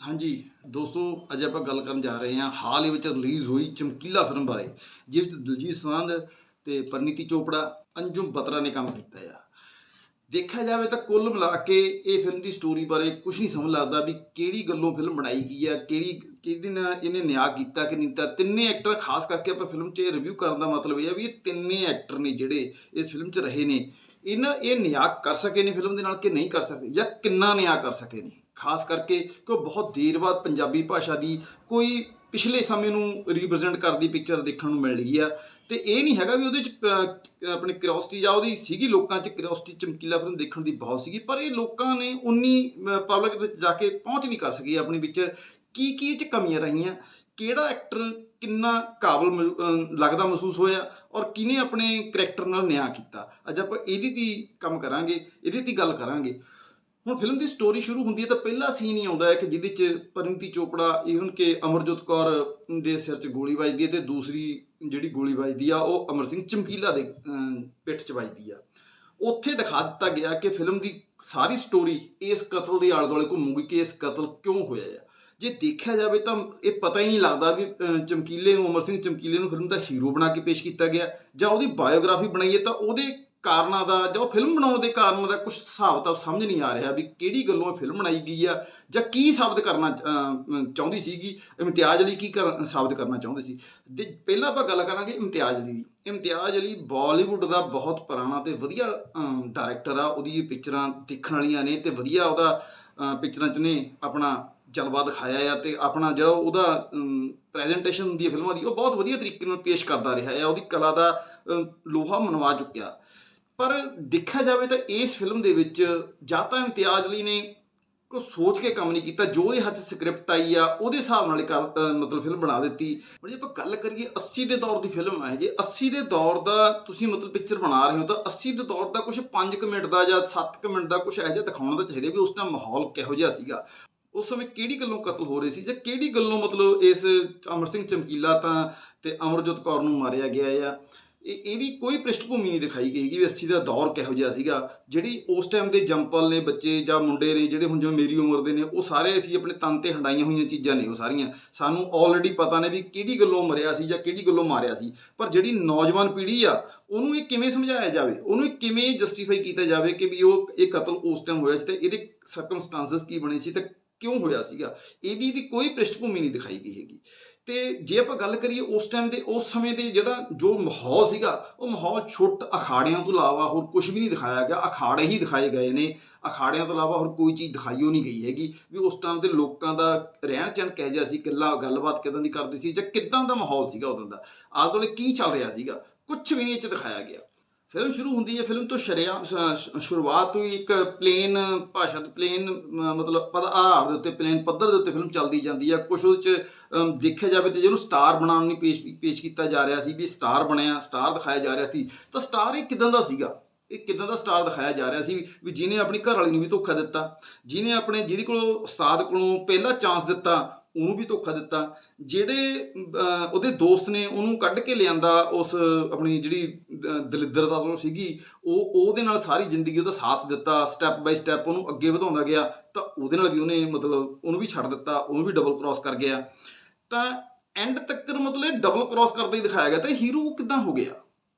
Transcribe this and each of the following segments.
ਹਾਂਜੀ, ਦੋਸਤੋ, ਅੱਜ ਆਪਾਂ ਗੱਲ ਕਰਨ ਜਾ ਰਹੇ ਹਾਂ ਹਾਲ ਹੀ ਵਿੱਚ ਰਿਲੀਜ਼ ਹੋਈ ਚਮਕੀਲਾ ਫਿਲਮ ਬਾਰੇ ਜਿਸ ਵਿੱਚ ਦਿਲਜੀਤ ਸੰਧ ਤੇ ਪਰਨੀਤੀ ਚੋਪੜਾ ਅੰਜੁਮ ਬਤਰਾ ਨੇ ਕੰਮ ਕੀਤਾ ਆ। ਦੇਖਿਆ ਜਾਵੇ ਤਾਂ ਕੁੱਲ ਮਿਲਾ ਕੇ ਇਹ ਫਿਲਮ ਦੀ ਸਟੋਰੀ ਬਾਰੇ ਕੁਝ ਨਹੀਂ ਸਮਝ ਲੱਗਦਾ ਵੀ ਕਿਹੜੀ ਗੱਲੋਂ ਫਿਲਮ ਬਣਾਈ ਗਈ ਆ, ਕਿਹੜੀ ਕਿਹਦੇ ਨਾਲ ਇਹਨੇ ਨਿਆਂ ਕੀਤਾ ਕਿ ਨਹੀਂ ਕੀਤਾ। ਤਿੰਨੇ ਐਕਟਰ ਖਾਸ ਕਰਕੇ ਆਪਾਂ ਫਿਲਮ 'ਚ ਰਿਵਿਊ ਕਰਨ ਦਾ ਮਤਲਬ ਇਹ ਆ ਵੀ ਇਹ ਤਿੰਨੇ ਐਕਟਰ ਨੇ ਜਿਹੜੇ ਇਸ ਫਿਲਮ 'ਚ ਰਹੇ ਨੇ। ਇਹਨਾਂ ਇਹ ਨਿਆਂ ਕਰ ਸਕੇ ਨੇ ਫਿਲਮ ਦੇ ਨਾਲ ਕਿ ਨਹੀਂ ਕਰ ਸਕਦੇ ਜਾਂ ਕਿੰਨਾ ਨਿਆਂ ਕਰ ਸਕੇ ਨੇ? ਖਾਸ ਕਰਕੇ ਕਿ ਉਹ ਬਹੁਤ ਦੇਰ ਬਾਅਦ ਪੰਜਾਬੀ ਭਾਸ਼ਾ ਦੀ ਕੋਈ ਪਿਛਲੇ ਸਮੇਂ ਨੂੰ ਰਿਪਰੈਜ਼ੈਂਟ ਕਰਦੀ ਪਿਕਚਰ ਦੇਖਣ ਨੂੰ ਮਿਲ ਰਹੀ ਆ। ਤੇ ਇਹ ਨਹੀਂ ਹੈਗਾ ਵੀ ਉਹਦੇ ਚ ਅਹ, ਆਪਣੀ ਕਿਉਰਿਓਸਿਟੀ ਜਾਂ ਉਹਦੀ ਸੀਗੀ ਲੋਕਾਂ ਚ ਕਿਉਰਿਓਸਿਟੀ ਚਮਕੀਲਾ ਫਿਲਮ ਦੇਖਣ ਦੀ ਬਹੁਤ ਸੀਗੀ ਪਰ ਇਹ ਲੋਕਾਂ ਨੇ ਉਨੀ ਪਬਲਿਕ ਵਿੱਚ ਜਾ ਕੇ ਪਹੁੰਚ ਨਹੀਂ ਕਰ ਸਕੀ ਆਪਣੀ ਪਿਕਚਰ ਕੀ ਕੀ ਚ ਕਮੀਆਂ ਰਹੀਆਂ? ਕਿਹੜਾ ਐਕਟਰ ਕਿੰਨਾ ਕਾਬਲ ਮਿਲ- ਅਹ, ਲੱਗਦਾ ਮਹਿਸੂਸ ਹੋਇਆ? ਔਰ ਕਿਹਨੇ ਆਪਣੇ ਕਰੈਕਟਰ ਨਾਲ ਨਿਆਂ ਕੀਤਾ? ਅੱਜ ਆਪਾਂ ਇਹਦੀ ਦੀ ਕੰਮ ਕਰਾਂਗੇ ਇਹਦੀ ਦੀ ਗੱਲ ਕਰਾਂਗੇ। ਹੁਣ ਫਿਲਮ ਦੀ ਸਟੋਰੀ ਸ਼ੁਰੂ ਹੁੰਦੀ ਹੈ ਤਾਂ ਪਹਿਲਾ ਸੀਨ ਹੀ ਆਉਂਦਾ ਹੈ ਕਿ ਜਿਹਦੇ ਚ ਪਰਮਤੀ ਚੋਪੜਾ ਈਵਨ ਕਿ ਅਮਰਜੋਤ ਕੌਰ ਦੇ ਸਿਰ 'ਚ ਗੋਲੀ ਵੱਜਦੀ ਹੈ ਤੇ ਦੂਸਰੀ ਜਿਹੜੀ ਗੋਲੀ ਵੱਜਦੀ ਆ, ਉਹ ਅਮਰ ਸਿੰਘ ਚਮਕੀਲਾ ਦੇ ਪਿੱਠ 'ਚ ਵੱਜਦੀ ਆ। ਉੱਥੇ ਦਿਖਾ ਦਿੱਤਾ ਗਿਆ ਕਿ ਫਿਲਮ ਦੀ ਸਾਰੀ ਸਟੋਰੀ ਇਸ ਕਤਲ ਦੇ ਆਲੇ ਦੁਆਲੇ ਘੁੰਮੂਗੀ ਕਿ ਇਸ ਕਤਲ ਕਿਉਂ ਹੋਇਆ ਆ। ਜੇ ਦੇਖਿਆ ਜਾਵੇ ਤਾਂ ਇਹ ਪਤਾ ਹੀ ਨਹੀਂ ਲੱਗਦਾ ਵੀ ਚਮਕੀਲੇ ਨੂੰ, ਅਮਰ ਸਿੰਘ ਚਮਕੀਲੇ ਨੂੰ ਫਿਲਮ ਦਾ ਹੀਰੋ ਬਣਾ ਕੇ ਪੇਸ਼ ਕੀਤਾ ਗਿਆ ਜਾਂ ਉਹਦੀ ਬਾਇਓਗ੍ਰਾਫੀ ਬਣਾਈ ਹੈ ਤਾਂ ਉਹਦੇ ਕਾਰਨਾਂ ਦਾ ਜਾਂ ਉਹ ਫਿਲਮ ਬਣਾਉਣ ਦੇ ਕਾਰਨਾਂ ਦਾ ਕੁਝ ਹਿਸਾਬ ਤਾਂ ਸਮਝ ਨਹੀਂ ਆ ਰਿਹਾ ਵੀ ਕਿਹੜੀ ਗੱਲੋਂ ਇਹ ਫਿਲਮ ਬਣਾਈ ਗਈ ਆ ਜਾਂ ਕੀ ਸਾਬਤ ਕਰਨਾ ਚਾਹੁੰਦੀ ਸੀਗੀ, ਇਮਤਿਆਜ਼ ਅਲੀ ਕੀ ਕਰ- ਸਾਬਤ ਕਰਨਾ ਚਾਹੁੰਦੇ ਸੀ। ਦੇ ਪਹਿਲਾਂ ਆਪਾਂ ਗੱਲ ਕਰਾਂਗੇ ਇਮਤਿਆਜ਼ ਅਲੀ ਦੀ। ਇਮਤਿਆਜ਼ ਅਲੀ ਬਾਲੀਵੁੱਡ ਦਾ ਬਹੁਤ ਪੁਰਾਣਾ ਤੇ ਵਧੀਆ ਡਾਇਰੈਕਟਰ ਆ, ਉਹਦੀ ਪਿਕਚਰਾਂ ਦੇਖਣ ਵਾਲੀਆਂ ਨੇ ਤੇ ਵਧੀਆ ਉਹਦਾ ਪਿਕਚਰਾਂ 'ਚ ਨੇ ਆਪਣਾ ਜਲਵਾ ਦਿਖਾਇਆ ਆ ਤੇ ਆਪਣਾ ਜਿਹੜਾ ਉਹਦਾ ਪ੍ਰੈਜੈਂਟੇਸ਼ਨ ਹੁੰਦੀ ਹੈ ਫਿਲਮਾਂ ਦੀ ਉਹ ਬਹੁਤ ਵਧੀਆ ਤਰੀਕੇ ਨਾਲ ਪੇਸ਼ ਕਰਦਾ ਰਿਹਾ ਆ। ਉਹਦੀ ਕਲਾ ਦਾ ਲੋਹਾ ਮਨਵਾ ਚੁੱਕਿਆ। ਪਰ ਦੇਖਿਆ ਜਾਵੇ ਤਾਂ ਇਸ ਫਿਲਮ ਦੇ ਵਿੱਚ ਜਾਂ ਤਾਂ ਇਮਤਿਆਜ਼ ਅਲੀ ਨੇ ਕੁਝ ਸੋਚ ਕੇ ਕੰਮ ਨਹੀਂ ਕੀਤਾ, ਜੋ ਇਹ ਹੱਥ ਸਕ੍ਰਿਪਟ ਆਈ ਆ, ਉਹਦੇ ਹਿਸਾਬ ਨਾਲ ਹੀ ਕਰ ਮਤਲਬ ਫਿਲਮ ਬਣਾ ਦਿੱਤੀ। ਹੁਣ ਜੇ ਆਪਾਂ ਗੱਲ ਕਰੀਏ 80 ਦੇ ਦੌਰ ਦੀ ਫਿਲਮ ਹੈ ਜੇ 80 ਦੇ ਦੌਰ ਦਾ ਤੁਸੀਂ ਮਤਲਬ ਪਿਕਚਰ ਬਣਾ ਰਹੇ ਹੋ ਤਾਂ 80 ਦੇ ਦੌਰ ਦਾ ਕੁਝ 5 ਮਿੰਟ ਦਾ ਜਾਂ 7 ਮਿੰਟ ਦਾ ਕੁਝ ਇਹੋ ਜਿਹਾ ਦਿਖਾਉਣਾ ਤਾਂ ਚਾਹੀਦਾ ਵੀ ਉਸ ਟਾਈਮ ਮਾਹੌਲ ਕਿਹੋ ਜਿਹਾ ਸੀਗਾ। ਉਸ ਸਮੇਂ ਕਿਹੜੀ ਗੱਲੋਂ ਕਤਲ ਹੋ ਰਹੇ ਸੀ ਜਾਂ ਕਿਹੜੀ ਗੱਲੋਂ ਮਤਲਬ ਇਸ ਅਮਰ ਸਿੰਘ ਚਮਕੀਲਾ ਤਾਂ ਤੇ ਅਮਰਜੋਤ ਕੌਰ ਨੂੰ ਮਾਰਿਆ ਗਿਆ ਆ? ਇਹਦੀ ਕੋਈ ਪ੍ਰਿਸ਼ਠਭੂਮੀ ਨਹੀਂ ਦਿਖਾਈ ਗਈ ਕਿ ਵੀ 80 ਦਾ ਦੌਰ ਕਿਹੋ ਜਿਹਾ ਸੀਗਾ। ਜਿਹੜੀ ਉਸ ਟਾਈਮ ਦੇ ਜੰਪਲ ਨੇ ਬੱਚੇ ਜਾਂ ਮੁੰਡੇ ਨੇ ਜਿਹੜੇ ਹੁਣ ਜਿਵੇਂ ਮੇਰੀ ਉਮਰ ਦੇ ਨੇ, ਉਹ ਸਾਰੇ ਅਸੀਂ ਆਪਣੇ ਤਨ ਤੇ ਹੰਡਾਈਆਂ ਹੋਈਆਂ ਚੀਜ਼ਾਂ ਨੇ ਉਹ ਸਾਰੀਆਂ। ਸਾਨੂੰ ਆਲਰੇਡੀ ਪਤਾ ਨੇ ਵੀ ਕਿਹੜੀ ਗੱਲੋਂ ਮਰਿਆ ਸੀ ਜਾਂ ਕਿਹੜੀ ਗੱਲੋਂ ਮਾਰਿਆ ਸੀ। ਪਰ ਜਿਹੜੀ ਨੌਜਵਾਨ ਪੀੜ੍ਹੀ ਆ, ਉਹਨੂੰ ਇਹ ਕਿਵੇਂ ਸਮਝਾਇਆ ਜਾਵੇ? ਉਹਨੂੰ ਇਹ ਕਿਵੇਂ ਜਸਟੀਫਾਈ ਕੀਤਾ ਜਾਵੇ ਕਿ ਵੀ ਉਹ ਇਹ ਕਤਲ ਉਸ ਟਾਈਮ ਹੋਇਆ ਸੀ ਤੇ ਇਹਦੇ ਸਰਕਮਸਟੈਂਸਸ ਕੀ ਬਣੇ ਸੀ ਤੇ ਕਿਉਂ ਹੋਇਆ ਸੀਗਾ? ਇਹਦੀ ਦੀ ਕੋਈ ਪ੍ਰਿਸ਼ਠਭੂਮੀ ਨਹੀਂ ਦਿਖਾਈ ਗਈ ਹੈਗੀ। ਤੇ ਜੇ ਆਪਾਂ ਗੱਲ ਕਰੀਏ ਉਸ ਟਾਈਮ ਦੇ, ਉਸ ਸਮੇਂ ਦੇ ਜਿਹੜਾ ਜੋ ਮਾਹੌਲ ਸੀਗਾ, ਉਹ ਮਾਹੌਲ ਛੁੱਟ ਅਖਾੜਿਆਂ ਤੋਂ ਇਲਾਵਾ ਹੋਰ ਕੁਝ ਵੀ ਨਹੀਂ ਦਿਖਾਇਆ ਗਿਆ। ਅਖਾੜੇ ਹੀ ਦਿਖਾਏ ਗਏ ਨੇ। ਅਖਾੜਿਆਂ ਤੋਂ ਇਲਾਵਾ ਹੋਰ ਕੋਈ ਚੀਜ਼ ਦਿਖਾਈਓ ਨਹੀਂ ਗਈ ਹੈਗੀ। ਵੀ ਉਸ ਟਾਈਮ ਦੇ ਲੋਕਾਂ ਦਾ ਰਹਿਣ ਚਣ ਕਹਿ ਜਿਹਾ ਸੀ, ਕਿੱਲਾ ਗੱਲਬਾਤ ਕਿਦਾਂ ਦੀ ਕਰਦੇ ਸੀ ਜਾਂ ਕਿਦਾਂ ਦਾ ਮਾਹੌਲ ਸੀਗਾ ਉਦੋਂ ਦਾ? ਆਲੇ ਦੁਆਲੇ ਕੀ ਚੱਲ ਰਿਹਾ ਸੀਗਾ? ਕੁਝ ਵੀ ਨਹੀਂ ਇਹ ਚ ਦਿਖਾਇਆ ਗਿਆ। ਫਿਲਮ ਸ਼ੁਰੂ ਹੁੰਦੀ ਹੈ ਫਿਲਮ ਤੋਂ ਸ਼ਰਿਆ ਸ਼ੁਰੂਆਤ ਤੋਂ ਹੀ ਇੱਕ ਪਲੇਨ ਭਾਸ਼ਾ ਦੇ ਪਲੇਨ ਮਤਲਬ ਪਦ, ਆਧਾਰ ਦੇ ਉੱਤੇ ਪਲੇਨ ਪੱਧਰ ਦੇ ਉੱਤੇ ਫਿਲਮ ਚੱਲਦੀ ਜਾਂਦੀ ਹੈ ਕੁਝ ਉਹਦੇ ਚ ਦੇਖਿਆ ਜਾਵੇ ਤੇ ਜਿਹਨੂੰ ਸਟਾਰ ਬਣਾਉਣ ਨੂੰ ਪੇਸ਼ ਪੇਸ਼ ਕੀਤਾ ਜਾ ਰਿਹਾ ਸੀ ਵੀ ਸਟਾਰ ਬਣਿਆ ਸਟਾਰ ਦਿਖਾਇਆ ਜਾ ਰਿਹਾ ਸੀ, ਤਾਂ ਸਟਾਰ ਇਹ ਕਿਦਾਂ ਦਾ ਸੀਗਾ? ਇਹ ਕਿਦਾਂ ਦਾ ਸਟਾਰ ਦਿਖਾਇਆ ਜਾ ਰਿਹਾ ਸੀ ਵੀ ਜਿਹਨੇ ਆਪਣੀ ਘਰ ਵਾਲੀ ਨੂੰ ਵੀ ਧੋਖਾ ਦਿੱਤਾ, ਜਿਹਨੇ ਆਪਣੇ, ਜਿਹਦੇ ਕੋਲੋਂ ਉਸਤਾਦ ਕੋਲੋਂ ਪਹਿਲਾ ਚਾਂਸ ਦਿੱਤਾ ਉਹਨੂੰ ਵੀ ਧੋਖਾ ਦਿੱਤਾ। ਜਿਹੜੇ ਉਹਦੇ ਦੋਸਤ ਨੇ ਉਹਨੂੰ ਕੱਢ ਕੇ ਲਿਆਂਦਾ ਉਸ, ਆਪਣੀ ਜਿਹੜੀ ਦ- ਦਲਿੱਦਰਤਾ ਤੋਂ ਸੀਗੀ, ਉਹ, ਉਹਦੇ ਨਾਲ ਸਾਰੀ ਜ਼ਿੰਦਗੀ ਉਹਦਾ ਸਾਥ ਦਿੱਤਾ। ਸਟੈਪ ਬਾਈ ਸਟੈਪ ਉਹਨੂੰ ਅੱਗੇ ਵਧਾਉਂਦਾ ਗਿਆ। ਤਾਂ ਉਹਦੇ ਨਾਲ ਵੀ ਉਹਨੇ ਮਤਲਬ ਉਹਨੂੰ ਵੀ ਛੱਡ ਦਿੱਤਾ, ਉਹਨੂੰ ਵੀ ਡਬਲ ਕ੍ਰਾਸ ਕਰ ਗਿਆ। ਤਾਂ ਐਂਡ ਤੱਕ ਮਤਲਬ ਡਬਲ ਕ੍ਰਾਸ ਕਰਦਾ ਹੀ ਦਿਖਾਇਆ ਗਿਆ। ਤਾਂ ਹੀਰੋ ਕਿਦਾਂ ਹੋ ਗਿਆ?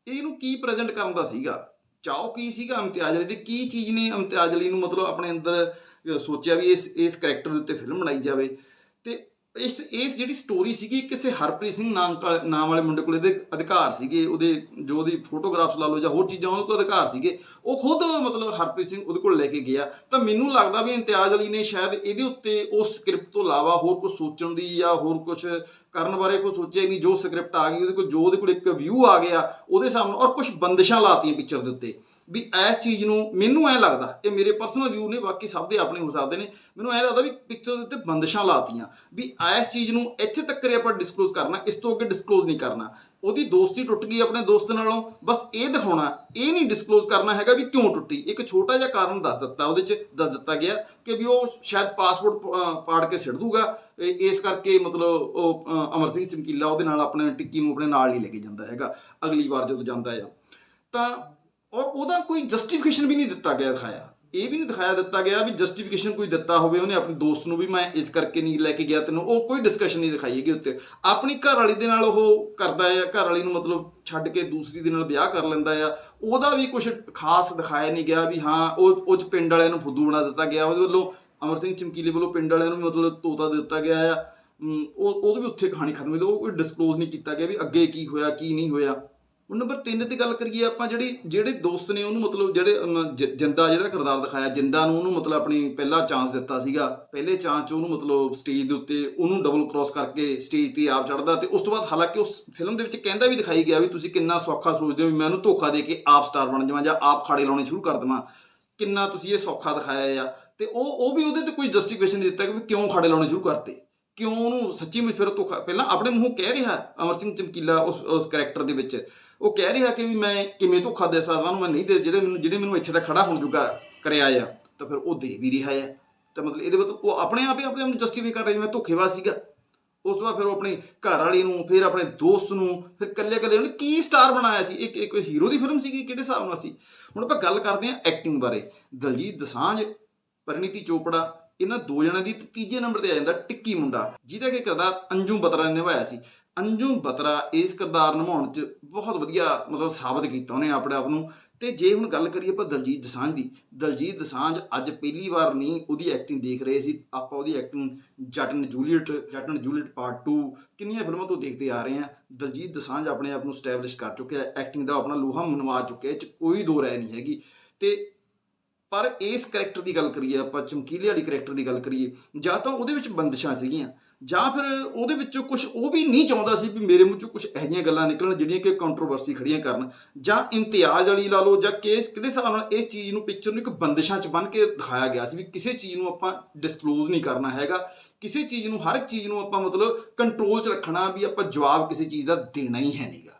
ਇਹਨੂੰ ਕੀ ਪ੍ਰੈਜ਼ੈਂਟ ਕਰਨ ਦਾ ਸੀਗਾ? ਚਾਹੋ ਕੀ ਸੀਗਾ ਇਮਤਿਆਜ਼ ਅਲੀ ਦੀ? ਕੀ ਚੀਜ਼ ਨੇ ਇਮਤਿਆਜ਼ ਅਲੀ ਨੂੰ ਮਤਲਬ ਆਪਣੇ ਅੰਦਰ ਸੋਚਿਆ ਵੀ ਇਸ ਇਸ ਕੈਰੈਕਟਰ ਦੇ ਉੱਤੇ ਫਿਲਮ ਬਣਾਈ ਜਾਵੇ? ਤੇ ਇਸ ਇਸ ਜਿਹੜੀ ਸਟੋਰੀ ਸੀਗੀ, ਕਿਸੇ ਹਰਪ੍ਰੀਤ ਸਿੰਘ ਨਾਮ ਕਾ- ਨਾਮ ਵਾਲੇ ਮੁੰਡੇ ਕੋਲ ਇਹਦੇ ਅਧਿਕਾਰ ਸੀਗੇ, ਉਹਦੇ, ਜੋ ਉਹਦੀ ਫੋਟੋਗ੍ਰਾਫਸ ਲਾ ਲਓ ਜਾਂ ਹੋਰ ਚੀਜ਼ਾਂ, ਉਹਦੇ ਕੋਲ ਅਧਿਕਾਰ ਸੀਗੇ, ਉਹ ਖੁਦ ਮਤਲਬ ਹਰਪ੍ਰੀਤ ਸਿੰਘ ਉਹਦੇ ਕੋਲ ਲੈ ਕੇ ਗਿਆ। ਤਾਂ ਮੈਨੂੰ ਲੱਗਦਾ ਵੀ ਇਮਤਿਆਜ਼ ਅਲੀ ਨੇ ਸ਼ਾਇਦ ਇਹਦੇ ਉੱਤੇ ਉਸ ਸਕ੍ਰਿਪਟ ਤੋਂ ਇਲਾਵਾ ਹੋਰ ਕੁਝ ਸੋਚਣ ਦੀ ਜਾਂ ਹੋਰ ਕੁਝ ਕਰਨ ਬਾਰੇ ਕੋਈ ਸੋਚਿਆ ਹੀ ਨਹੀਂ, ਜੋ ਸਕ੍ਰਿਪਟ ਆ ਗਈ, ਉਹਦੇ ਕੋਲ, ਜੋ ਉਹਦੇ ਕੋਲ ਇੱਕ ਵਿਊ ਆ ਗਿਆ, ਉਹਦੇ ਸਾਹਮਣੇ ਔਰ ਕੁਝ ਬੰਦਿਸ਼ਾਂ ਲਾਤੀਆਂ ਪਿਕਚਰ ਦੇ ਉੱਤੇ। ਵੀ ਇਸ ਚੀਜ਼ ਨੂੰ ਮੈਨੂੰ ਐ ਲੱਗਦਾ, ਇਹ ਮੇਰੇ ਪਰਸਨਲ ਵਿਊ ਨੇ, ਬਾਕੀ ਸਭ ਦੇ ਆਪਣੇ ਹੋ ਸਕਦੇ ਨੇ। ਮੈਨੂੰ ਐ ਲੱਗਦਾ ਵੀ ਪਿਕਚਰ ਦੇ ਉੱਤੇ ਬੰਦਸ਼ਾਂ ਲਾਤੀਆਂ, ਵੀ ਇਸ ਚੀਜ਼ ਨੂੰ ਇੱਥੇ ਤੱਕ ਹੀ ਆਪਾਂ ਡਿਸਕਲੋਜ਼ ਕਰਨਾ, ਇਸ ਤੋਂ ਅੱਗੇ ਡਿਸਕਲੋਜ਼ ਨਹੀਂ ਕਰਨਾ। ਉਹਦੀ ਦੋਸਤੀ ਟੁੱਟ ਗਈ ਆਪਣੇ ਦੋਸਤ ਨਾਲੋਂ, ਬਸ ਇਹ ਦਿਖਾਉਣਾ, ਇਹ ਨਹੀਂ ਡਿਸਕਲੋਜ਼ ਕਰਨਾ ਹੈਗਾ ਵੀ ਕਿਉਂ ਟੁੱਟੀ। ਇੱਕ ਛੋਟਾ ਜਿਹਾ ਕਾਰਨ ਦੱਸ ਦਿੱਤਾ, ਉਹਦੇ ਚ ਦੱਸ ਦਿੱਤਾ ਗਿਆ ਕਿ ਵੀ ਉਹ ਸ਼ਾਇਦ ਪਾਸਪੋਰਟ ਪਾੜ ਕੇ ਸਿੱਟ ਦੂਗਾ। ਇਸ ਕਰਕੇ ਮਤਲਬ ਉਹ ਅਮਰ ਸਿੰਘ ਚਮਕੀਲਾ ਉਹਦੇ ਨਾਲ ਆਪਣੇ ਟਿੱਕੀ ਨੂੰ ਆਪਣੇ ਨਾਲ ਨਹੀਂ ਲੈ ਕੇ ਜਾਂਦਾ ਹੈਗਾ, ਅਗਲੀ ਵਾਰ ਜਦੋਂ ਜਾਂਦਾ ਆ। ਤਾਂ ਔਰ ਉਹਦਾ ਕੋਈ ਜਸਟੀਫਿਕੇਸ਼ਨ ਵੀ ਨਹੀਂ ਦਿੱਤਾ ਗਿਆ ਦਿਖਾਇਆ। ਇਹ ਵੀ ਨਹੀਂ ਦਿਖਾਇਆ ਦਿੱਤਾ ਗਿਆ ਵੀ ਜਸਟੀਫਿਕੇਸ਼ਨ ਕੋਈ ਦਿੱਤਾ ਹੋਵੇ ਉਹਨੇ ਆਪਣੇ ਦੋਸਤ ਨੂੰ ਵੀ ਮੈਂ ਇਸ ਕਰਕੇ ਨਹੀਂ ਲੈ ਕੇ ਗਿਆ ਤੈਨੂੰ ਉਹ ਕੋਈ ਡਿਸਕਸ਼ਨ ਨਹੀਂ ਦਿਖਾਈ ਹੈਗੀ ਉੱਤੇ। ਆਪਣੀ ਘਰ ਵਾਲੀ ਦੇ ਨਾਲ ਉਹ ਕਰਦਾ ਆ ਘਰ ਵਾਲੀ ਨੂੰ ਮਤਲਬ ਛੱਡ ਕੇ ਦੂਸਰੀ ਦੇ ਨਾਲ ਵਿਆਹ ਕਰ ਲੈਂਦਾ ਆ। ਉਹਦਾ ਵੀ ਕੁਝ ਖਾਸ ਦਿਖਾਇਆ ਨਹੀਂ ਗਿਆ ਵੀ ਹਾਂ ਉਹ ਉਹ ਚ ਪਿੰਡ ਵਾਲਿਆਂ ਨੂੰ ਫੁੱਦੂ ਬਣਾ ਦਿੱਤਾ ਗਿਆ ਉਹਦੇ ਵੱਲੋਂ ਅਮਰ ਸਿੰਘ ਚਮਕੀਲੇ ਵੱਲੋਂ ਪਿੰਡ ਵਾਲਿਆਂ ਨੂੰ ਵੀ ਮਤਲਬ ਤੋਤਾ ਦਿੱਤਾ ਗਿਆ ਆ। ਅਮ, ਉਹ ਉਹਦੀ ਵੀ ਉੱਥੇ ਕਹਾਣੀ ਖਤਮ ਹੋਈ ਉਹ ਕੋਈ ਡਿਸਕਲੋਜ਼ ਨਹੀਂ ਕੀਤਾ ਗਿਆ ਵੀ ਅੱਗੇ ਕੀ ਹੋਇਆ ਕੀ ਨਹੀਂ ਹੋਇਆ। ਹੁਣ ਨੰਬਰ 3 ਤੇ ਗੱਲ ਕਰੀਏ ਆਪਾਂ ਜਿਹੜੀ, ਜਿਹੜੇ ਦੋਸਤ ਨੇ ਉਹਨੂੰ ਮਤਲਬ ਜਿਹੜੇ ਜਿੰਦਾ ਜਿਹੜਾ ਕਿਰਦਾਰ ਦਿਖਾਇਆ, ਜਿੰਦਾ ਨੂੰ ਉਹਨੂੰ ਮਤਲਬ ਆਪਣੀ ਪਹਿਲਾ ਚਾਂਸ ਦਿੱਤਾ ਸੀਗਾ, ਪਹਿਲੇ ਚਾਂਸ 'ਚ ਉਹਨੂੰ ਮਤਲਬ ਸਟੇਜ ਦੇ ਉੱਤੇ ਉਹਨੂੰ ਡਬਲ ਕ੍ਰਾਸ ਕਰਕੇ ਸਟੇਜ ਤੇ ਆਪ ਚੜਦਾ ਤੇ ਉਸ ਤੋਂ ਬਾਅਦ ਹਾਲਾਂਕਿ ਉਸ ਫਿਲਮ ਦੇ ਵਿੱਚ ਕਹਿੰਦਾ ਵੀ ਦਿਖਾਈ ਗਿਆ ਵੀ ਤੁਸੀਂ ਕਿੰਨਾ ਸੌਖਾ ਸੋਚਦੇ ਹੋ ਵੀ ਮੈਂ ਉਹਨੂੰ ਧੋਖਾ ਦੇ ਕੇ ਆਪ ਸਟਾਰ ਬਣ ਜਾਵਾਂ ਜਾਂ ਆਪ ਖਾੜੇ ਲਾਉਣੇ ਸ਼ੁਰੂ ਕਰ ਦੇਵਾਂ। ਕਿੰਨਾ ਤੁਸੀਂ ਇਹ ਸੌਖਾ ਦਿਖਾਇਆ ਆ। ਤੇ ਉਹ ਉਹ ਵੀ ਉਹਦੇ ਤੇ ਕੋਈ ਜਸਟੀਫਿਕੇਸ਼ਨ ਨਹੀਂ ਦਿੱਤਾ ਕਿ ਵੀ ਕਿਉਂ ਖਾੜੇ ਲਾਉਣੇ ਸ਼ੁਰੂ ਕਰਤੇ। ਕਿਉਂ ਉਹਨੂੰ ਸੱਚੀ ਮੁੱਚ ਫਿਰ ਧੋਖਾ, ਪਹਿਲਾਂ ਆਪਣੇ ਮੂੰਹੋਂ ਕਹਿ ਰਿਹਾ ਅਮਰ ਸਿੰਘ ਚਮਕੀਲਾ ਉਸ ਉਸ ਕੈਰੈਕਟਰ ਦੇ ਵਿੱਚ। ਉਹ ਕਹਿ ਰਿਹਾ ਕਿ ਵੀ ਮੈਂ ਕਿਵੇਂ ਧੋਖਾ ਦੇ ਸਕਦਾ ਉਹਨੂੰ ਮੈਂ ਨਹੀਂ ਦੇ ਜਿਹੜੇ ਮੈਨੂੰ ਜਿਹੜੇ ਮੈਨੂੰ ਇੱਥੇ ਤੱਕ ਖੜਾ ਹੋਣ ਜੋਗਾ ਕਰਿਆ ਆ, ਤਾਂ ਫਿਰ ਉਹ ਦੇ ਵੀ ਰਿਹਾ ਆ। ਤਾਂ ਮਤਲਬ ਇਹਦੇ ਵਿੱਚ ਉਹ ਆਪਣੇ ਆਪ ਹੀ ਆਪਣੇ ਆਪ ਨੂੰ ਜਸਟੀਫਾਈ ਕਰ ਰਿਹਾ ਮੈਂ ਧੋਖੇਬਾਜ਼ ਸੀਗਾ। ਉਸ ਤੋਂ ਬਾਅਦ ਫਿਰ ਉਹ ਆਪਣੀ ਘਰ ਵਾਲੀ ਨੂੰ, ਫਿਰ ਆਪਣੇ ਦੋਸਤ ਨੂੰ, ਫਿਰ ਇਕੱਲੇ ਇਕੱਲੇ ਉਹਨੇ ਕੀ ਸਟਾਰ ਬਣਾਇਆ ਸੀ? ਇੱਕ ਇੱਕ ਹੀਰੋ ਦੀ ਫਿਲਮ ਸੀਗੀ, ਕਿਹੜੇ ਹਿਸਾਬ ਨਾਲ ਸੀ? ਹੁਣ ਆਪਾਂ ਗੱਲ ਕਰਦੇ ਹਾਂ ਐਕਟਿੰਗ ਬਾਰੇ। ਦਲਜੀਤ ਦਸਾਂਝ ਪਰਿਣੀਤੀ ਚੋਪੜਾ, ਇਹਨਾਂ ਦੋ ਜਣਾਂ ਦੀ ਤੀਜੇ ਨੰਬਰ ਤੇ ਆ ਜਾਂਦਾ ਟਿੱਕੀ ਮੁੰਡਾ, ਜਿਹਦਾ ਕਿ ਕਰਦਾ ਅੰਜੂ ਬਤਰਾ ਨੇ ਨਿਭਾਇਆ ਸੀ। ਅੰਜੁਮ ਬਤਰਾ ਇਸ ਕਿਰਦਾਰ ਨਿਭਾਉਣ 'ਚ ਬਹੁਤ ਵਧੀਆ ਮਤਲਬ ਸਾਬਤ ਕੀਤਾ ਉਹਨੇ ਆਪਣੇ ਆਪ ਨੂੰ। ਤੇ ਜੇ ਹੁਣ ਗੱਲ ਕਰੀਏ ਆਪਾਂ ਦਲਜੀਤ ਦਸਾਂਝ ਦੀ, ਦਲਜੀਤ ਦਸਾਂਝ ਅੱਜ ਪਹਿਲੀ ਵਾਰ ਨਹੀਂ ਉਹਦੀ ਐਕਟਿੰਗ ਦੇਖ ਰਹੇ ਸੀ। ਆਪਾਂ ਉਹਦੀ ਐਕਟਿੰਗ ਜੱਟ ਜੂਲੀਅਟ ਜੱਟ ਜੂਲੀਅਟ ਪਾਰਟ 2 ਕਿੰਨੀਆਂ ਫਿਲਮਾਂ ਤੋਂ ਦੇਖਦੇ ਆ ਰਹੇ ਹਾਂ। ਦਲਜੀਤ ਦਸਾਂਝ ਆਪਣੇ ਆਪ ਨੂੰ ਸਟੈਬਲਿਸ਼ ਕਰ ਚੁੱਕਿਆ ਐਕਟਿੰਗ ਦਾ ਆਪਣਾ ਲੋਹਾ ਮਨਵਾ ਚੁੱਕਿਆ ਇਹ 'ਚ ਕੋਈ ਦੋ ਰਾਏ ਨਹੀਂ ਹੈਗੀ। ਤੇ ਪਰ ਇਸ ਕਰੈਕਟਰ ਦੀ ਗੱਲ ਕਰੀਏ, ਆਪਾਂ ਚਮਕੀਲੇ ਵਾਲੀ ਕਰੈਕਟਰ ਦੀ ਗੱਲ ਕਰੀਏ, ਜਾਂ ਤਾਂ ਉਹਦੇ ਵਿੱਚ ਬੰਦਿਸ਼ਾਂ ਸੀਗੀਆਂ। ਜਾਂ ਫਿਰ ਉਹਦੇ ਵਿੱਚੋਂ ਕੁਝ ਉਹ ਵੀ ਨਹੀਂ ਚਾਹੁੰਦਾ ਸੀ ਵੀ ਮੇਰੇ ਮੂੰਹ ਚੋਂ ਕੁਝ ਇਹੋ ਜਿਹੀਆਂ ਗੱਲਾਂ ਨਿਕਲਣ ਜਿਹੜੀਆਂ ਕਿ ਕੰਟਰੋਵਰਸੀ ਖੜੀਆਂ ਕਰਨ, ਜਾਂ ਇਮਤਿਆਜ਼ ਵਾਲੀ ਲਾ ਲਓ, ਜਾਂ ਕਿਸ, ਕਿਹੜੇ ਹਿਸਾਬ ਨਾਲ ਇਸ ਚੀਜ਼ ਨੂੰ ਪਿਕਚਰ ਨੂੰ ਇੱਕ ਬੰਦਿਸ਼ਾਂ 'ਚ ਬੰਨ ਕੇ ਦਿਖਾਇਆ ਗਿਆ ਸੀ ਵੀ ਕਿਸੇ ਚੀਜ਼ ਨੂੰ ਆਪਾਂ ਡਿਸਕਲੋਜ਼ ਨਹੀਂ ਕਰਨਾ ਹੈਗਾ, ਕਿਸੇ ਚੀਜ਼ ਨੂੰ, ਹਰ ਇੱਕ ਚੀਜ਼ ਨੂੰ ਆਪਾਂ ਮਤਲਬ ਕੰਟਰੋਲ 'ਚ ਰੱਖਣਾ ਵੀ ਆਪਾਂ ਜਵਾਬ ਕਿਸੇ ਚੀਜ਼ ਦਾ ਦੇਣਾ ਹੀ ਹੈ ਨਹੀਂਗਾ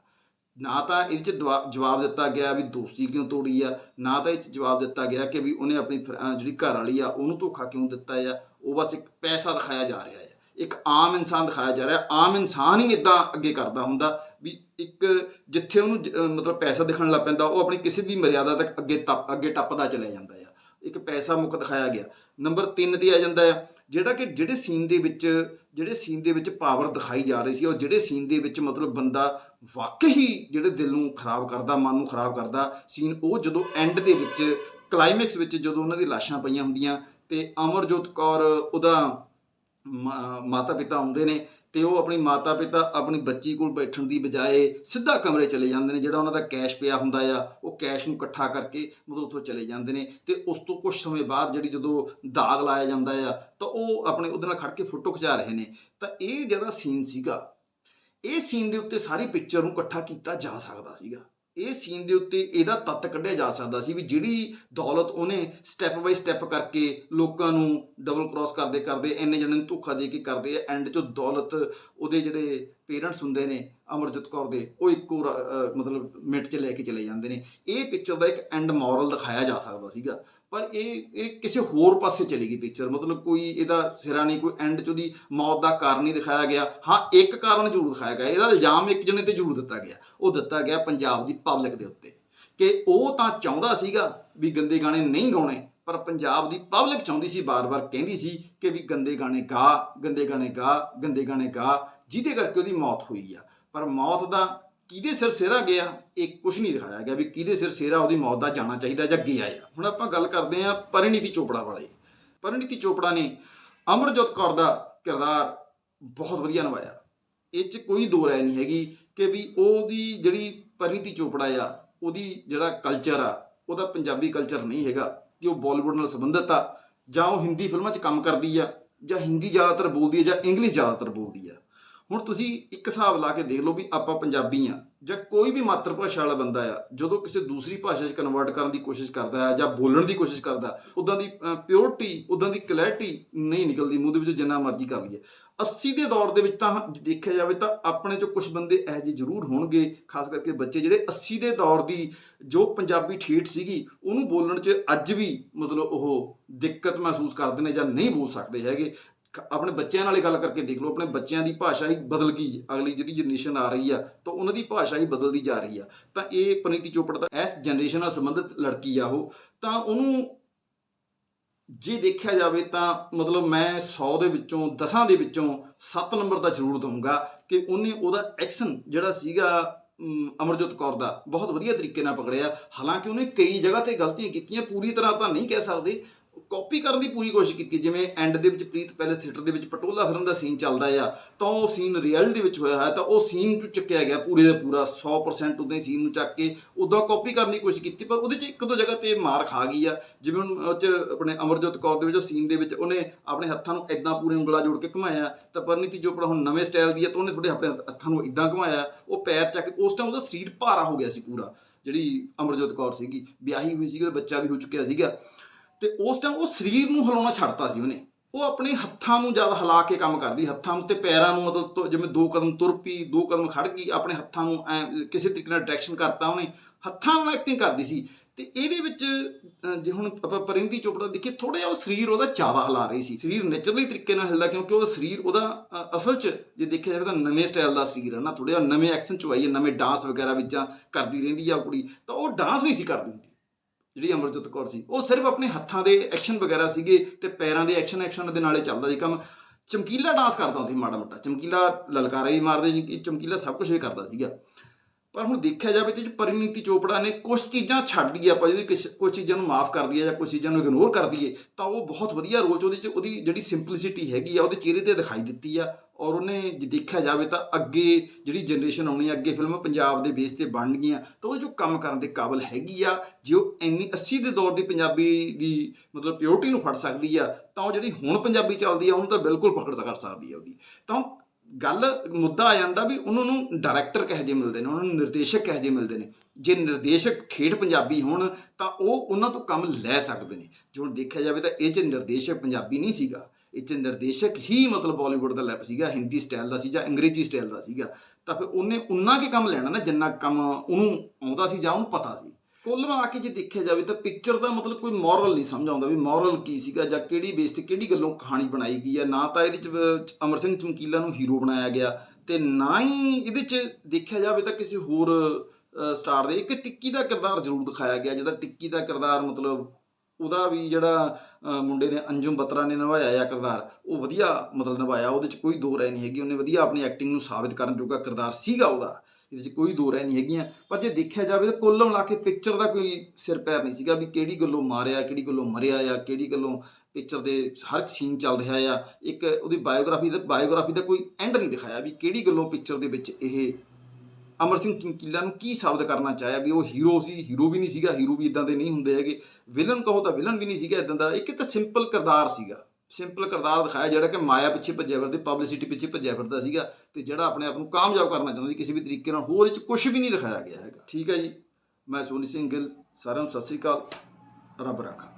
ਨਾ ਤਾਂ ਇਹਦੇ 'ਚ ਦਵਾ- ਜਵਾਬ ਦਿੱਤਾ ਗਿਆ ਵੀ ਦੋਸਤੀ ਕਿਉਂ ਤੋੜੀ ਆ, ਨਾ ਤਾਂ ਇਹ 'ਚ ਜਵਾਬ ਦਿੱਤਾ ਗਿਆ ਕਿ ਵੀ ਉਹਨੇ ਆਪਣੀ ਫਰ- ਜਿਹੜੀ ਘਰ ਵਾਲੀ ਆ, ਉਹਨੂੰ ਧੋਖਾ ਕਿਉਂ ਦਿੱਤਾ ਆ, ਉਹ ਬਸ ਇੱਕ ਪੈਸਾ ਦਿਖਾਇਆ ਜਾ ਰਿਹਾ ਹੈ ਇੱਕ ਆਮ ਇਨਸਾਨ ਦਿਖਾਇਆ ਜਾ ਰਿਹਾ ਆਮ ਇਨਸਾਨ ਹੀ ਇਦਾਂ ਅੱਗੇ ਕਰਦਾ ਹੁੰਦਾ ਵੀ ਇੱਕ ਜਿੱਥੇ ਉਹਨੂੰ ਜ- ਮਤਲਬ ਪੈਸਾ ਦਿਖਣ ਲੱਗ ਪੈਂਦਾ, ਉਹ ਆਪਣੀ ਕਿਸੇ ਵੀ ਮਰਿਆਦਾ ਤੱਕ ਅੱਗੇ ਟੱਪ, ਅੱਗੇ ਟੱਪਦਾ ਚਲਾ ਜਾਂਦਾ ਆ। ਇੱਕ ਪੈਸਾ ਮੁੱਕ ਦਿਖਾਇਆ ਗਿਆ। ਨੰਬਰ 3 ਤੇ ਆ ਜਾਂਦਾ ਆ, ਜਿਹੜਾ ਕਿ ਜਿਹੜੇ ਸੀਨ ਦੇ ਵਿੱਚ, ਜਿਹੜੇ ਸੀਨ ਦੇ ਵਿੱਚ ਪਾਵਰ ਦਿਖਾਈ ਜਾ ਰਹੀ ਸੀ, ਉਹ ਜਿਹੜੇ ਸੀਨ ਦੇ ਵਿੱਚ ਮਤਲਬ ਬੰਦਾ ਵਾਕਈ ਜਿਹੜੇ ਦਿਲ ਨੂੰ ਖਰਾਬ ਕਰਦਾ, ਮਨ ਨੂੰ ਖਰਾਬ ਕਰਦਾ ਸੀਨ, ਉਹ ਜਦੋਂ ਐਂਡ ਦੇ ਵਿੱਚ ਕਲਾਈਮੈਕਸ ਵਿੱਚ ਜਦੋਂ ਉਹਨਾਂ ਦੀ ਲਾਸ਼ਾਂ ਪਈਆਂ ਹੁੰਦੀਆਂ ਤੇ ਅਮਰਜੋਤ ਕੌਰ ਉਹਦਾ ਮਾਤਾ ਪਿਤਾ ਆਉਂਦੇ ਨੇ ਤੇ ਉਹ ਆਪਣੀ ਮਾਤਾ ਪਿਤਾ ਆਪਣੀ ਬੱਚੀ ਕੋਲ ਬੈਠਣ ਦੀ ਬਜਾਏ ਸਿੱਧਾ ਕਮਰੇ ਚਲੇ ਜਾਂਦੇ ਨੇ, ਜਿਹੜਾ ਉਹਨਾਂ ਦਾ ਕੈਸ਼ ਪਿਆ ਹੁੰਦਾ ਆ, ਉਹ ਕੈਸ਼ ਨੂੰ ਇਕੱਠਾ ਕਰਕੇ ਮਤਲਬ ਉੱਥੋਂ ਚਲੇ ਜਾਂਦੇ ਨੇ ਤੇ ਉਸ ਤੋਂ ਕੁਝ ਸਮੇਂ ਬਾਅਦ ਜਿਹੜੀ ਜਦੋਂ ਦਾਗ ਲਾਇਆ ਜਾਂਦਾ ਆ, ਤਾਂ ਉਹ ਆਪਣੇ ਉਹਦੇ ਨਾਲ ਖੜ ਕੇ ਫੋਟੋ ਖਿਚਾ ਰਹੇ ਨੇ। ਤਾਂ ਇਹ ਜਿਹੜਾ ਸੀਨ ਸੀਗਾ, ਇਹ ਸੀਨ ਦੇ ਉੱਤੇ ਸਾਰੀ ਪਿਕਚਰ ਨੂੰ ਇਕੱਠਾ ਕੀਤਾ ਜਾ ਸਕਦਾ ਸੀਗਾ। ਇਹ ਸੀਨ ਦੇ ਉੱਤੇ ਇਹਦਾ ਤੱਤ ਕੱਢਿਆ ਜਾ ਸਕਦਾ ਸੀ ਵੀ ਜਿਹੜੀ ਦੌਲਤ ਉਹਨੇ ਸਟੈਪ ਬਾਈ ਸਟੈਪ ਕਰਕੇ ਲੋਕਾਂ ਨੂੰ ਡਬਲ ਕ੍ਰਾਸ ਕਰਦੇ ਕਰਦੇ, ਇੰਨੇ ਜਣੇ ਨੂੰ ਧੋਖਾ ਦੇ ਕੇ ਕਰਦੇ ਆ ਐਂਡ 'ਚ ਦੌਲਤ ਉਹਦੇ ਜਿਹੜੇ ਪੇਰੈਂਟਸ ਹੁੰਦੇ ਨੇ, ਅਮਰਜੀਤ ਕੌਰ ਦੇ, ਉਹ ਇੱਕੋ ਮਤਲਬ ਮਿੰਟ 'ਚ ਲੈ ਕੇ ਚਲੇ ਜਾਂਦੇ ਨੇ। ਇਹ ਪਿਕਚਰ ਦਾ ਇੱਕ ਐਂਡ ਮੋਰਲ ਦਿਖਾਇਆ ਜਾ ਸਕਦਾ ਸੀਗਾ। ਪਰ ਇਹ ਇਹ ਕਿਸੇ ਹੋਰ ਪਾਸੇ ਚਲੀ ਗਈ ਪਿਕਚਰ ਮਤਲਬ ਕੋਈ ਇਹਦਾ ਸਿਰਾ ਨਹੀਂ, ਕੋਈ ਐਂਡ 'ਚ ਉਹਦੀ ਮੌਤ ਦਾ ਕਾਰਨ ਨਹੀਂ ਦਿਖਾਇਆ ਗਿਆ। ਹਾਂ, ਇੱਕ ਕਾਰਨ ਜ਼ਰੂਰ ਦਿਖਾਇਆ ਗਿਆ, ਇਹਦਾ ਇਲਜ਼ਾਮ ਇੱਕ ਜਣੇ ਤੇ ਜ਼ਰੂਰ ਦਿੱਤਾ ਗਿਆ। ਉਹ ਦਿੱਤਾ ਗਿਆ ਪੰਜਾਬ ਦੀ ਪਬਲਿਕ ਦੇ ਉੱਤੇ ਕਿ ਉਹ ਤਾਂ ਚਾਹੁੰਦਾ ਸੀਗਾ ਵੀ ਗੰਦੇ ਗਾਣੇ ਨਹੀਂ ਗਾਉਣੇ, ਪਰ ਪੰਜਾਬ ਦੀ ਪਬਲਿਕ ਚਾਹੁੰਦੀ ਸੀ, ਬਾਰ-ਬਾਰ ਕਹਿੰਦੀ ਸੀ ਕਿ ਵੀ ਗੰਦੇ ਗਾਣੇ ਗਾ, ਗੰਦੇ ਗਾਣੇ ਗਾ, ਗੰਦੇ ਗਾਣੇ ਗਾ, ਜਿਹਦੇ ਕਰਕੇ ਉਹਦੀ ਮੌਤ ਹੋਈ ਆ। ਪਰ ਮੌਤ ਦਾ ਕਿਹਦੇ ਸਿਰ ਸਿਰਾ ਗਿਆ, ਇਹ ਕੁਝ ਨਹੀਂ ਦਿਖਾਇਆ ਗਿਆ ਵੀ ਕਿਹਦੇ ਸਿਰ ਸਿਰਾ ਉਹਦੀ ਮੌਤ ਦਾ ਜਾਣਾ ਚਾਹੀਦਾ ਜਾਂ ਗਿਆ ਆ ਹੁਣ ਆਪਾਂ ਗੱਲ ਕਰਦੇ ਹਾਂ ਪਰਿਣੀਤੀ ਚੋਪੜਾ ਵਾਲੇ ਪਰਿਣੀਤੀ ਚੋਪੜਾ ਨੇ ਅਮਰਜੋਤ ਕੌਰ ਦਾ ਕਿਰਦਾਰ ਬਹੁਤ ਵਧੀਆ ਨਿਭਾਇਆ। ਇਹ 'ਚ ਕੋਈ ਦੋ ਰਾਏ ਨਹੀਂ ਹੈਗੀ ਕਿ ਵੀ ਉਹਦੀ ਜਿਹੜੀ ਪਰਿਣੀਤੀ ਚੋਪੜਾ ਆ, ਉਹਦੀ ਜਿਹੜਾ ਕਲਚਰ ਆ, ਉਹਦਾ ਪੰਜਾਬੀ ਕਲਚਰ ਨਹੀਂ ਹੈਗਾ ਕਿ ਉਹ ਬਾਲੀਵੁੱਡ ਨਾਲ ਸੰਬੰਧਿਤ ਆ ਜਾਂ ਉਹ ਹਿੰਦੀ ਫਿਲਮਾਂ 'ਚ ਕੰਮ ਕਰਦੀ ਆ ਜਾਂ ਹਿੰਦੀ ਜ਼ਿਆਦਾਤਰ ਬੋਲਦੀ ਆ ਜਾਂ ਇੰਗਲਿਸ਼ ਜ਼ਿਆਦਾਤਰ ਬੋਲਦੀ ਆ। ਹੁਣ ਤੁਸੀਂ ਇੱਕ ਹਿਸਾਬ ਲਾ ਕੇ ਦੇਖ ਲਓ ਵੀ ਆਪਾਂ ਪੰਜਾਬੀ ਆ ਜਾਂ ਕੋਈ ਵੀ ਮਾਤਰ ਭਾਸ਼ਾ ਵਾਲਾ ਬੰਦਾ ਆ, ਜਦੋਂ ਕਿਸੇ ਦੂਸਰੀ ਭਾਸ਼ਾ 'ਚ ਕਨਵਰਟ ਕਰਨ ਦੀ ਕੋਸ਼ਿਸ਼ ਕਰਦਾ ਆ ਜਾਂ ਬੋਲਣ ਦੀ ਕੋਸ਼ਿਸ਼ ਕਰਦਾ ਉਦਾਂ ਦੀ ਪਿਓਰਟੀ ਉਦਾਂ ਦੀ ਕਲੈਰਿਟੀ ਨਹੀਂ ਨਿਕਲਦੀ, ਮੂੰਹ ਦੇ ਵਿੱਚੋਂ ਜਿੰਨਾ ਮਰਜ਼ੀ ਕਰ ਲਈਏ। 80 ਦੇ ਦੌਰ ਦੇ ਵਿੱਚ ਤਾਂ ਦੇਖਿਆ ਜਾਵੇ ਤਾਂ ਆਪਣੇ ਚੋਂ ਕੁਝ ਬੰਦੇ ਇਹੋ ਜਿਹੇ ਜ਼ਰੂਰ ਹੋਣਗੇ, ਖਾਸ ਕਰਕੇ ਬੱਚੇ ਜਿਹੜੇ 80 ਦੇ ਦੌਰ ਦੀ ਜੋ ਪੰਜਾਬੀ ਠੇਠ ਸੀਗੀ, ਉਹਨੂੰ ਬੋਲਣ 'ਚ ਅੱਜ ਵੀ ਮਤਲਬ ਉਹ ਦਿੱਕਤ ਮਹਿਸੂਸ ਕਰਦੇ ਨੇ ਜਾਂ ਨਹੀਂ ਬੋਲ ਸਕਦੇ ਹੈਗੇ। ਆਪਣੇ ਬੱਚਿਆਂ ਨਾਲ ਹੀ ਗੱਲ ਕਰਕੇ ਦੇਖ ਲਓ, ਆਪਣੇ ਬੱਚਿਆਂ ਦੀ ਭਾਸ਼ਾ ਹੀ ਬਦਲ ਗਈ, ਅਗਲੀ ਜਿਹੜੀ ਜਨਰੇਸ਼ਨ ਆ ਰਹੀ ਆ, ਤਾਂ ਉਹਨਾਂ ਦੀ ਭਾਸ਼ਾ ਹੀ ਬਦਲਦੀ ਜਾ ਰਹੀ ਆ। ਤਾਂ ਇਹ ਪਨੀਤੀ ਚੋਪੜਾ ਦਾ ਇਸ ਜਨਰੇਸ਼ਨ ਨਾਲ ਸੰਬੰਧਿਤ ਲੜਕੀ ਆ ਉਹ। ਤਾਂ ਉਹਨੂੰ ਜੇ ਦੇਖਿਆ ਜਾਵੇ ਤਾਂ ਮਤਲਬ ਮੈਂ 100 ਦੇ ਵਿੱਚੋਂ 10 ਦੇ ਵਿੱਚੋਂ 7 ਨੰਬਰ ਦਾ ਜ਼ਰੂਰ ਦਊਂਗਾ ਕਿ ਉਹਨੇ ਉਹਦਾ ਐਕਸ਼ਨ ਜਿਹੜਾ ਸੀਗਾ ਅਮਰਜੋਤ ਕੌਰ ਦਾ ਬਹੁਤ ਵਧੀਆ ਤਰੀਕੇ ਨਾਲ ਪਕੜਿਆ। ਹਾਲਾਂਕਿ ਉਹਨੇ ਕਈ ਜਗ੍ਹਾ ਤੇ ਗਲਤੀਆਂ ਕੀਤੀਆਂ, ਪੂਰੀ ਤਰ੍ਹਾਂ ਤਾਂ ਨਹੀਂ ਕਹਿ ਸਕਦੇ ਕਾਪੀ ਕਰਨ ਦੀ ਪੂਰੀ ਕੋਸ਼ਿਸ਼ ਕੀਤੀ। ਜਿਵੇਂ ਐਂਡ ਦੇ ਵਿੱਚ ਪ੍ਰੀਤ ਪਹਿਲੇ ਥੀਏਟਰ ਦੇ ਵਿੱਚ ਪਟੋਲਾ ਫਿਲਮ ਦਾ ਸੀਨ ਚੱਲਦਾ ਆ, ਤਾਂ ਉਹ ਸੀਨ ਰੀਅਲ ਦੇ ਵਿੱਚ ਹੋਇਆ ਹੈ ਤਾਂ ਉਹ ਸੀਨ ਨੂੰ ਚੱਕਿਆ ਗਿਆ ਪੂਰੇ ਦਾ ਪੂਰਾ 100% ਹੀ ਸੀਨ ਨੂੰ ਚੱਕ ਕੇ ਉਦੋਂ ਕਾਪੀ ਕਰਨ ਦੀ ਕੋਸ਼ਿਸ਼ ਕੀਤੀ, ਪਰ ਉਹਦੇ 'ਚ ਇੱਕ ਦੋ ਜਗ੍ਹਾ ਤੇ ਮਾਰ ਖਾ ਗਈ ਆ। ਜਿਵੇਂ ਹੁਣ ਉਹ 'ਚ ਆਪਣੇ ਅਮਰਜੋਤ ਕੌਰ ਦੇ ਵਿੱਚ ਉਹ ਸੀਨ ਦੇ ਵਿੱਚ ਉਹਨੇ ਆਪਣੇ ਹੱਥਾਂ ਨੂੰ ਇਦਾਂ ਪੂਰੇ ਉਂਗਲਾ ਜੋੜ ਕੇ ਘੁਮਾਇਆ, ਤਾਂ ਪਰਨੀਤੀ ਚੋਪੜਾ ਹੁਣ ਨਵੇਂ ਸਟਾਈਲ ਦੀ ਆ, ਤਾਂ ਉਹਨੇ ਥੋੜੇ ਆਪਣੇ ਹੱਥਾਂ ਨੂੰ ਇਦਾਂ ਘੁਮਾਇਆ, ਉਹ ਪੈਰ ਚੱਕ ਕੇ, ਉਸ ਟਾਈਮ ਉਹਦਾ ਸਰੀਰ ਭਾਰਾ ਹੋ ਗਿਆ ਸੀ ਪੂਰਾ, ਜਿਹੜੀ ਅਮਰਜੋਤ ਕੌਰ ਸੀਗੀ, ਵਿਆਹੀ ਹੋਈ ਸੀਗੀ, ਉਹਦਾ ਬੱਚਾ ਵੀ ਹੋ ਚੁੱਕਿਆ ਸੀਗਾ। ਤੇ ਉਸ ਟਾਈਮ ਉਹ ਸਰੀਰ ਨੂੰ ਹਿਲਾਉਣਾ ਛੱਡਤਾ ਸੀ ਉਹਨੇ। ਉਹ ਆਪਣੇ ਹੱਥਾਂ ਨੂੰ ਜ਼ਿਆਦਾ ਹਿਲਾ ਕੇ ਕੰਮ ਕਰਦੀ, ਹੱਥਾਂ ਨੂੰ ਤੇ ਪੈਰਾਂ ਨੂੰ ਮਤਲਬ ਤੋਂ, ਜਿਵੇਂ ਦੋ ਕਦਮ ਤੁਰ ਪਈ, ਦੋ ਕਦਮ ਖੜ ਗਈ, ਆਪਣੇ ਹੱਥਾਂ ਨੂੰ ਐਂ ਕਿਸੇ ਤਰੀਕੇ ਨਾਲ ਡਾਇਰੈਕਸ਼ਨ ਕਰਤਾ ਉਹਨੇ। ਹੱਥਾਂ ਨਾਲ ਐਕਟਿੰਗ ਕਰਦੀ ਸੀ। ਤੇ ਇਹਦੇ ਵਿੱਚ ਜੇ ਹੁਣ ਆਪਾਂ ਪਰਿੰਦੀ ਚੋਪੜਾ ਦੇਖੀਏ ਥੋੜਾ ਜਿਹਾ ਉਹ ਸਰੀਰ ਉਹਦਾ ਜ਼ਿਆਦਾ ਹਿਲਾ ਰਹੀ ਸੀ। ਸਰੀਰ ਨੇਚਰਲੀ ਤਰੀਕੇ ਨਾਲ ਹਿਲਦਾ ਕਿਉਂਕਿ ਉਹ ਸਰੀਰ ਉਹਦਾ ਅਸਲ 'ਚ ਜੇ ਦੇਖਿਆ ਜਾਵੇ ਤਾਂ ਨਵੇਂ ਸਟਾਈਲ ਦਾ ਸਰੀਰ ਹੈ ਨਾ ਥੋੜਾ ਜਿਹਾ ਨਵੇਂ ਐਕਸ਼ਨ 'ਚ ਆਈ ਹੈ, ਨਵੇਂ ਡਾਂਸ ਵਗੈਰਾ ਵਿੱਚ ਕਰਦੀ ਰਹਿੰਦੀ ਆ ਕੁੜੀ, ਤਾਂ ਉਹ ਡਾਂਸ ਨਹੀਂ ਸੀ ਕਰਦੀ ਹੁੰਦੀ। ਜਿਹੜੀ ਅਮਰਜੋਤ ਕੌਰ ਸੀ, ਉਹ ਸਿਰਫ ਆਪਣੇ ਹੱਥਾਂ ਦੇ ਐਕਸ਼ਨ ਵਗੈਰਾ ਸੀਗੇ ਤੇ ਪੈਰਾਂ ਦੇ ਐਕਸ਼ਨ ਐਕਸ਼ਨ ਦੇ ਨਾਲੇ ਚੱਲਦਾ ਸੀ ਕੰਮ। ਚਮਕੀਲਾ ਡਾਂਸ ਕਰਦਾ ਹੁੰਦਾ ਸੀ ਮਾੜਾ ਮੋਟਾ। ਚਮਕੀਲਾ ਲਲਕਾਰਾ ਵੀ ਮਾਰਦੇ ਸੀ, ਚਮਕੀਲਾ ਸਭ ਕੁਝ ਵੀ ਕਰਦਾ ਸੀਗਾ। ਪਰ ਹੁਣ ਦੇਖਿਆ ਜਾਵੇ ਤੇ ਪਰਿਨੀਤੀ ਚੋਪੜਾ ਨੇ ਕੁਝ ਚੀਜ਼ਾਂ ਛੱਡ ਦਈਏ ਆਪਾਂ ਜਿਹਦੀ ਕੁਝ ਚੀਜ਼ਾਂ ਨੂੰ ਮਾਫ ਕਰ ਦਈਏ ਜਾਂ ਕੁਝ ਚੀਜ਼ਾਂ ਨੂੰ ਇਗਨੋਰ ਕਰ ਦਈਏ, ਤਾਂ ਉਹ ਬਹੁਤ ਵਧੀਆ ਰੋਲ ਚ ਉਹਦੇ ਚ ਉਹਦੀ ਜਿਹੜੀ ਸਿੰਪਲਿਸਿਟੀ ਹੈਗੀ ਆ, ਉਹਦੇ ਚਿਹਰੇ ਤੇ ਦਿਖਾਈ ਦਿੱਤੀ ਆ ਔਰ ਉਹਨੇ ਜੇ ਦੇਖਿਆ ਜਾਵੇ ਤਾਂ ਅੱਗੇ ਜਿਹੜੀ ਜਨਰੇਸ਼ਨ ਆਉਣੀ ਆ, ਅੱਗੇ ਫਿਲਮਾਂ ਪੰਜਾਬ ਦੇ ਬੇਸ ਤੇ ਬਣਨਗੀਆਂ ਤਾਂ ਉਹ ਜੋ ਕੰਮ ਕਰਨ ਦੇ ਕਾਬਿਲ ਹੈਗੀ ਆ, ਜੇ ਉਹ ਇੰਨੀ 80 ਦੇ ਦੌਰ ਦੀ ਪੰਜਾਬੀ ਦੀ ਮਤਲਬ ਪਿਓਰਟੀ ਨੂੰ ਫੜ ਸਕਦੀ ਆ, ਤਾਂ ਉਹ ਜਿਹੜੀ ਹੁਣ ਪੰਜਾਬੀ ਚੱਲਦੀ ਆ, ਉਹਨੂੰ ਤਾਂ ਬਿਲਕੁਲ ਪਕੜ ਕਰ ਸਕਦੀ ਆ ਉਹਦੀ। ਤਾਂ ਗੱਲ, ਮੁੱਦਾ ਆ ਜਾਂਦਾ ਵੀ ਉਹਨਾਂ ਨੂੰ ਡਾਇਰੈਕਟਰ ਕਹੇ ਜੇ ਮਿਲਦੇ ਨੇ, ਉਹਨਾਂ ਨੂੰ ਨਿਰਦੇਸ਼ਕ ਕਹੇ ਜੇ ਮਿਲਦੇ ਨੇ। ਜੇ ਨਿਰਦੇਸ਼ਕ ਠੇਠ ਪੰਜਾਬੀ ਹੋਣ, ਤਾਂ ਉਹ ਉਹਨਾਂ ਤੋਂ ਕੰਮ ਲੈ ਸਕਦੇ ਨੇ। ਜੇ ਹੁਣ ਦੇਖਿਆ ਜਾਵੇ ਤਾਂ ਇਹ ਚ ਨਿਰਦੇਸ਼ਕ ਪੰਜਾਬੀ ਨਹੀਂ ਸੀਗਾ। ਇਹ ਚ ਨਿਰਦੇਸ਼ਕ ਹੀ ਮਤਲਬ ਬਾਲੀਵੁੱਡ ਦਾ ਲੈਪ ਸੀਗਾ, ਹਿੰਦੀ ਸਟਾਈਲ ਦਾ ਸੀ ਜਾਂ ਅੰਗਰੇਜ਼ੀ ਸਟਾਈਲ ਦਾ ਸੀਗਾ। ਤਾਂ ਫਿਰ ਉਹਨੇ ਉਨਾ ਕੇ ਕੰਮ ਲੈਣਾ ਨਾ, ਜਿੰਨਾ ਕੰਮ ਉਹਨੂੰ ਆਉਂਦਾ ਸੀ ਜਾਂ ਉਹਨੂੰ ਪਤਾ ਸੀ। ਕੁੱਲ ਮਿਲਾ ਕੇ ਜੇ ਦੇਖਿਆ ਜਾਵੇ ਤਾਂ ਪਿਕਚਰ ਦਾ ਮਤਲਬ ਕੋਈ ਮੋਰਲ ਨਹੀਂ ਸਮਝ ਆਉਂਦਾ ਵੀ ਮੋਰਲ ਕੀ ਸੀਗਾ ਜਾਂ ਕਿਹੜੀ ਬੇਸ ਤੇ ਕਿਹੜੀ ਗੱਲੋਂ ਕਹਾਣੀ ਬਣਾਈ ਗਈ ਹੈ ਨਾ ਤਾਂ ਇਹਦੇ ਚ ਅਮਰ ਸਿੰਘ ਚਮਕੀਲਾ ਨੂੰ ਹੀਰੋ ਬਣਾਇਆ ਗਿਆ ਤੇ ਨਾ ਹੀ ਇਹਦੇ ਚ ਦੇਖਿਆ ਜਾਵੇ ਤਾਂ ਕਿਸੇ ਹੋਰ ਸਟਾਰ ਦੇ। ਇੱਕ ਟਿੱਕੀ ਦਾ ਕਿਰਦਾਰ ਜ਼ਰੂਰ ਦਿਖਾਇਆ ਗਿਆ ਜਿਹੜਾ ਟਿੱਕੀ ਦਾ ਕਿਰਦਾਰ ਮਤਲਬ ਉਹਦਾ ਵੀ ਜਿਹੜਾ ਮੁੰਡੇ ਨੇ ਅੰਜੁਮ ਬਤਰਾ ਨੇ ਨਿਭਾਇਆ ਆ ਕਿਰਦਾਰ, ਉਹ ਵਧੀਆ ਮਤਲਬ ਨਿਭਾਇਆ। ਉਹਦੇ ਚ ਕੋਈ ਦੋ ਰਾਏ ਨਹੀਂ ਹੈਗੀ। ਉਹਨੇ ਵਧੀਆ ਆਪਣੀ ਐਕਟਿੰਗ ਨੂੰ ਸਾਬਿਤ ਕਰਨ ਜੋਗਾ ਕਿਰਦਾਰ ਸੀਗਾ ਉਹਦਾ। ਇਹਦੇ 'ਚ ਕੋਈ ਦੋ ਰਾਏ ਨਹੀਂ ਹੈਗੀਆਂ। ਪਰ ਜੇ ਦੇਖਿਆ ਜਾਵੇ ਤਾਂ ਕੁੱਲ ਮਿਲਾ ਕੇ ਪਿਕਚਰ ਦਾ ਕੋਈ ਸਿਰ ਪੈਰ ਨਹੀਂ ਸੀਗਾ ਵੀ ਕਿਹੜੀ ਗੱਲੋਂ ਮਾਰਿਆ, ਕਿਹੜੀ ਗੱਲੋਂ ਮਰਿਆ ਆ, ਕਿਹੜੀ ਗੱਲੋਂ ਪਿਕਚਰ ਦੇ ਹਰ ਇੱਕ ਸੀਨ ਚੱਲ ਰਿਹਾ ਆ। ਇੱਕ ਉਹਦੀ ਬਾਇਓਗ੍ਰਾਫੀ ਦਾ ਬਾਇਓਗ੍ਰਾਫੀ ਦਾ ਕੋਈ ਐਂਡ ਨਹੀਂ ਦਿਖਾਇਆ ਵੀ ਕਿਹੜੀ ਗੱਲੋਂ ਪਿਕਚਰ ਦੇ ਵਿੱਚ ਇਹ ਅਮਰ ਸਿੰਘ ਚਮਕੀਲਾ ਨੂੰ ਕੀ ਸਾਬਤ ਕਰਨਾ ਚਾਹਿਆ ਵੀ ਉਹ ਹੀਰੋ ਸੀ ਹੀਰੋ ਵੀ ਨਹੀਂ ਸੀਗਾ ਹੀਰੋ ਵੀ ਇਦਾਂ ਦੇ ਨਹੀਂ ਹੁੰਦੇ ਹੈਗੇ। ਵਿਲਨ ਕਹੋ ਤਾਂ ਵਿਲਨ ਵੀ ਨਹੀਂ ਸੀਗਾ ਇਦਾਂ ਦਾ। ਇੱਕ ਤਾਂ ਸਿੰਪਲ ਕਿਰਦਾਰ ਸੀਗਾ। ਸਿੰਪਲ ਕਿਰਦਾਰ ਦਿਖਾਇਆ ਜਿਹੜਾ ਕਿ ਮਾਇਆ ਪਿੱਛੇ ਭੱਜਿਆ ਫਿਰਦੇ ਪਬਲਿਸਿਟੀ ਪਿੱਛੇ ਭੱਜਿਆ ਫਿਰਦਾ ਸੀਗਾ ਤੇ ਜਿਹੜਾ ਆਪਣੇ ਆਪ ਨੂੰ ਕਾਮਯਾਬ ਕਰਨਾ ਚਾਹੁੰਦਾ ਸੀ, ਕਿਸੇ ਵੀ ਤਰੀਕੇ ਨਾਲ, ਹੋਰ ਇਹ ਚ ਕੁਝ ਵੀ ਨਹੀਂ ਦਿਖਾਇਆ ਗਿਆ ਹੈਗਾ। ਠੀਕ ਹੈ ਜੀ, ਮੈਂ ਸੋਨੀ ਸਿੰਘ ਗਿੱਲ, ਸਾਰਿਆਂ ਨੂੰ ਸਤਿ ਸ੍ਰੀ ਅਕਾਲ, ਰੱਬ ਰੱਖਾ।